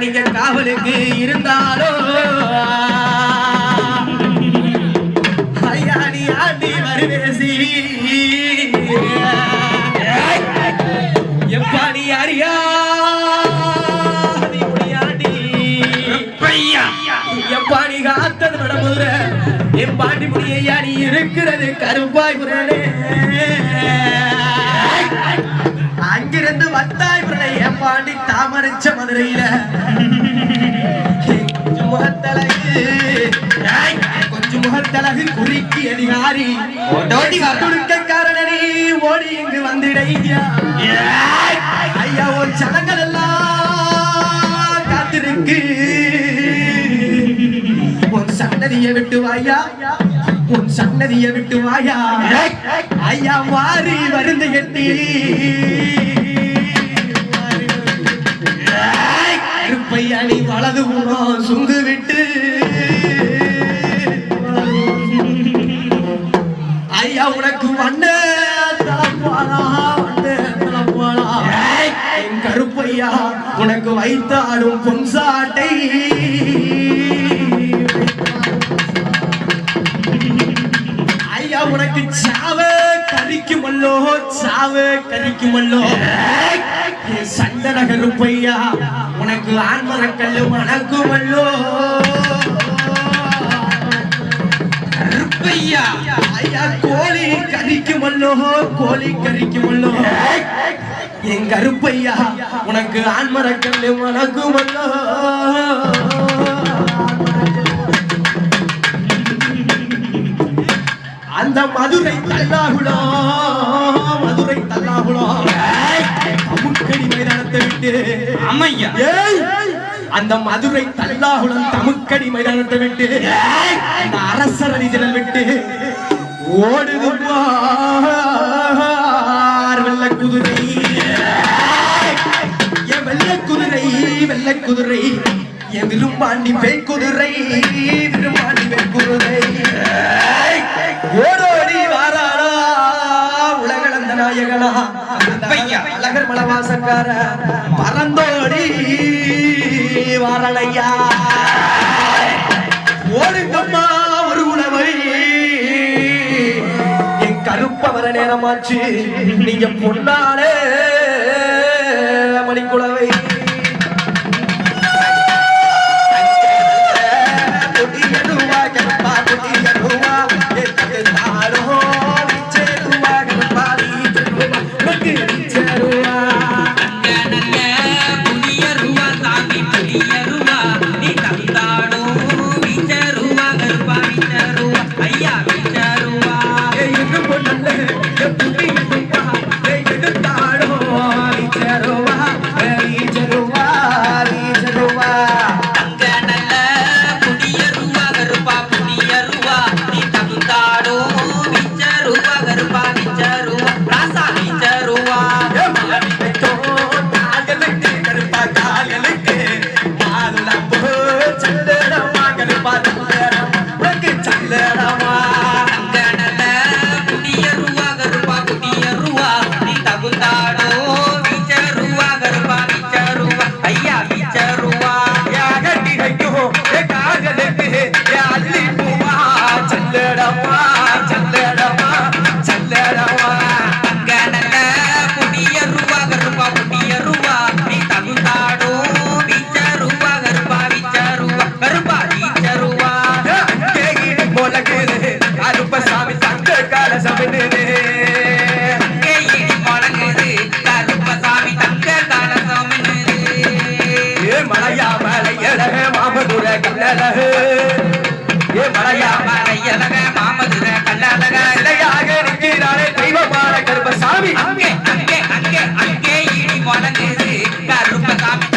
நீங்க காவலுக்கு இருந்தாலும் ஐயா நீ ஆண்டி வருவேசி எப்பா நீ அறியா காத்தது நடமுதுற என் பாண்டி முடியா நீ இருக்கிறது கருப்பாய் புரணே அங்கிருந்து வத்தாய் புரணை என் பாண்டி தாமரைச்ச மதுரையில. கொஞ்சம் முகத்தழகு. கொஞ்சம் முகத்தழகு குறுக்கி அதிகாரி. காரணனி ஓடி இங்கு வந்துடையா ஐயா. உன் சடங்கள் எல்லாம் காத்திருக்கு. உன் சன்னதியை விட்டு வாயா? உன் சன்னதியை விட்டு வாயா? ஐயா மாறி மருந்து கட்டி அதுவுமா சுங்கு விட்டு ஐயா உனக்கு வண்ண என் கருப்பையா உனக்கு வைத்தாடும் பொன்சாட்டை மல்லோ சாவு கரிக்குமல்லோ மல்லோ சந்தன கருப்பையா உனக்கு ஆண்மரக்கல்லு மணக்குமல்லோ? கருப்பையா ஐயா கோழி கரிக்குமல்லோ கோழி கரிக்குமல்லோ என் கருப்பையா உனக்கு ஆன்மரக்கல்லு ஆண்மரக்கல்லு மணக்குமல்லோ? அந்த மதுரை தல்லாகுளம். மதுரை அமுக்கடி மைதானத்தை விட்டு. அம்மையா அந்த மதுரை தல்லாகுளம் தமுக்கடி மைதானத்தை விட்டு. அந்த அரசர் அணிதிரல் விட்டு. ஓடுது வெள்ள குதிரை. என் வெள்ள குதிரை வெள்ள குதிரை. என் விரும்பாண்டி பெண் குதிரை விரும்பாண்டி பெண் குதிரை. அழகர் மலவாசக்கார பறந்தோடி வரலையா. ஓடுங்கம்மா ஒரு உணவை. என் கருப்ப வர நேரமாச்சு நீங்க பொன்னாலே. ಮಾಡೋ ವಿಚಾರೋ மாமதுர ஏ மலையா மலையழக மாமதுர கல்லழக இலையாக இருக்கிறாரே தெய்வமான கருப்பசாமி. அங்கே அங்கே அங்கே அங்கே இடி முழங்குது கருப்பசாமி